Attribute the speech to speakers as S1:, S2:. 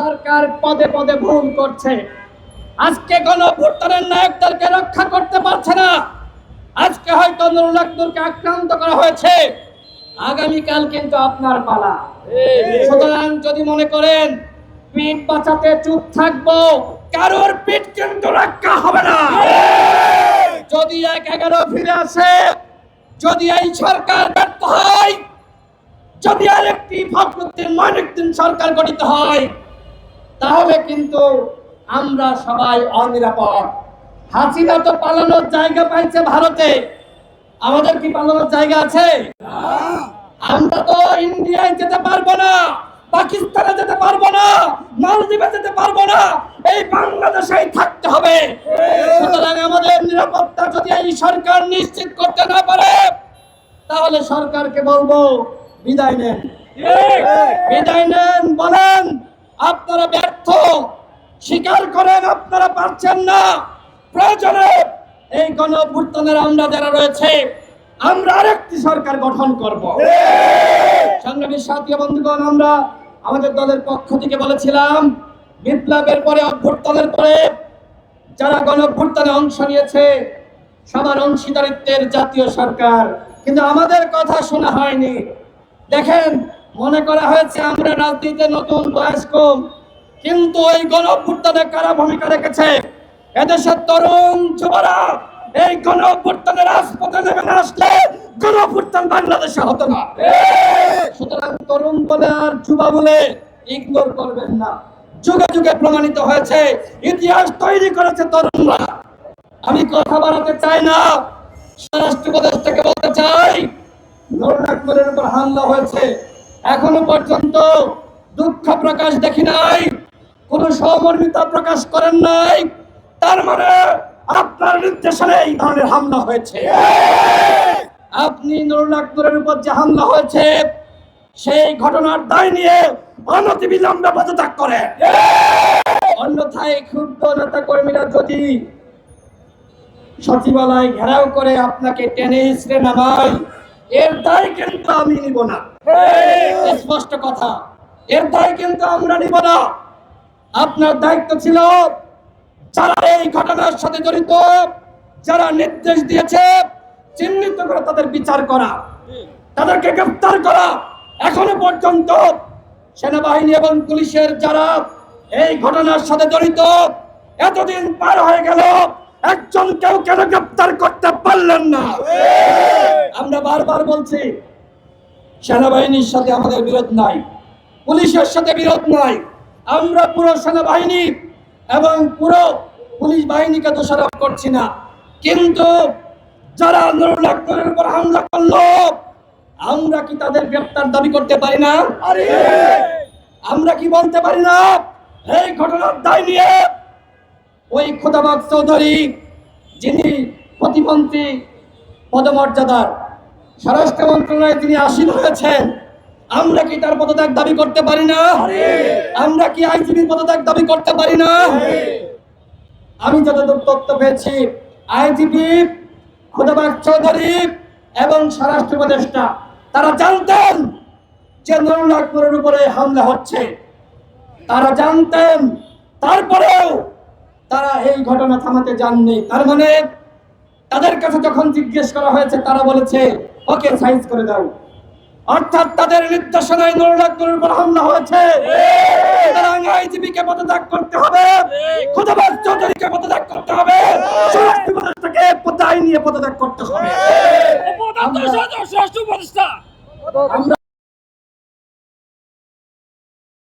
S1: সরকার পদে পদে ভুল করছে। আজকে গণভোটারের নায়কদেরকে রক্ষা করতে পারছে না। আজকে হয়তো নুরুল আকবরকে আক্রান্ত করা হয়েছে। আগামীকাল কিন্তু আপনার পালা। সুতরাং যদি মনে করেন, পিঠ বাঁচাতে চুপ থাকব, কারোর পিঠ কিন্তু রক্ষা হবে না। যদি এক এগারো ফিরে আসে, যদি এই সরকার ব্যর্থ হয়, যদি আরেকটি ফখরুদ্দিন মঈনুদ্দিন সরকার গঠিত হয় তাহলে কিন্তু আমরা সবাই অনিরাপদ। হাসিনা তো পালানোর জায়গা পাইছে ভারতে। আমাদের কি পালানোর জায়গা আছে? আমরা তো ইন্ডিয়ায় যেতে পারব না পাকিস্তানে যেতে পারব না মালদ্বীপে যেতে পারব না এই বাংলাদেশেই থাকতে হবে। সুতরাং আমাদের নিরাপত্তা যদি এই সরকার নিশ্চিত করতে না পারে তাহলে সরকারকে বলব বিদায় নেন। বিদায় নেন বলেন। আপনারা ব্যর্থ। স্বীকার করেন, আপনারা পারছেন না। প্রয়োজনে এই গণ আমরা যারা রয়েছে, আমরা আরেকটি সরকার গঠন করব। সংগ্রামী সাথী বন্ধুগণ, আমরা আমাদের দলের পক্ষ থেকে বলেছিলাম, বিপ্লবের পরে, অভ্যুত্থানের পরে যারা গণ অংশ নিয়েছে সবার অংশীদারিত্বের জাতীয় সরকার। কিন্তু আমাদের কথা শোনা হয়নি। দেখেন মনে করা হয়েছে আমরা রাজনীতিতে নতুন বয়স কম কিন্তু ওই গণ অভ্যুত্থানে কারা ভূমিকা রেখেছে? এদেশের তরুণ যুবরা, এই গণ অভ্যুত্থানের রাজপথে নেমে আসলে গণ অভ্যুত্থান বাংলাদেশে হতো না। সুতরাং তরুণ বলে আর যুবা বলে ইগনোর করবেন না। যুগে যুগে প্রমাণিত হয়েছে, ইতিহাস তৈরি করেছে তরুণরা। আমি কথা বাড়াতে চাই না, স্বরাষ্ট্র প্রদেশ থেকে বলতে চাই নুরুল আকবরের উপর হামলা হয়েছে। এখনও পর্যন্ত দুঃখ প্রকাশ দেখি নাই, কোন সহমর্মিতা প্রকাশ করেন নাই। তার মানে আপনার নির্দেশনে এই ধরনের হামলা হয়েছে। আপনি নুরুল আকবরের উপর যে হামলা হয়েছে, সেই ঘটনার দায় নিয়ে অনতি বিলম্বে পদত্যাগ করে অন্যথায় ক্ষুব্ধ নেতা কর্মীরা যদি সচিবালয় ঘেরাও করে আপনাকে টেনে ইসরে নামাই এর দায় কিন্তু আমি নিব না। স্পষ্ট কথা। এর দায় কিন্তু আমরা নিব না। আপনার দায়িত্ব ছিল যারা এই ঘটনার সাথে জড়িত যারা নির্দেশ দিয়েছে চিহ্নিত করে তাদের বিচার করা তাদেরকে গ্রেফতার করা। এখনও পর্যন্ত সেনাবাহিনী এবং পুলিশের যারা এই ঘটনার সাথে জড়িত এতদিন পার হয়ে গেল। একজন কেউ কেন গ্রেপ্তার করতে পারলেন না? আমরা বারবার বলছি সেনাবাহিনীর সাথে আমাদের বিরোধ নাই পুলিশের সাথে বিরোধ নাই। আমরা পুরো সেনাবাহিনী এবং পুরো পুলিশ বাহিনীকে দোষারোপ করছি না। কিন্তু যারা নুরুল আকবরের উপর হামলা করল আমরা কি তাদের গ্রেপ্তার দাবি করতে পারি না? আমরা কি বলতে পারি না? এই ঘটনার দায় নিয়ে ওই খোদাবাগ চৌধুরী, যিনি প্রতিমন্ত্রী পদমর্যাদার স্বরাষ্ট্র মন্ত্রণালয়ে তিনি আসীন হয়েছেন, আমরা কি তার পদত্যাগ দাবি করতে পারি না? আমরা কি আইজিবির পদত্যাগ দাবি করতে পারি না? আমি যতদূর তথ্য পেয়েছি আইজিপি খোদাবাগ চৌধুরী এবং স্বরাষ্ট্র উপদেষ্টা, তারা জানতেন যে নুরুল আকবরের উপরে হামলা হচ্ছে। তারা জানতেন, তারপরেও তারা এই ঘটনা থামাতে যাননি। তার মানে তাদের কাছে যখন জিজ্ঞেস করা হয়েছে তারা বলেছে ওকে সাইজ করে দাও। অর্থাৎ তাদের নির্দেশনায় নুরুল উপর হামলা হয়েছে। সুতরাং পদত্যাগ করতে হবে। খুদাবাদ চৌধুরীকে পদত্যাগ করতে হবে। স্বরাষ্ট্র উপদেষ্টাকে দায় নিয়ে পদত্যাগ করতে হবে। আমরা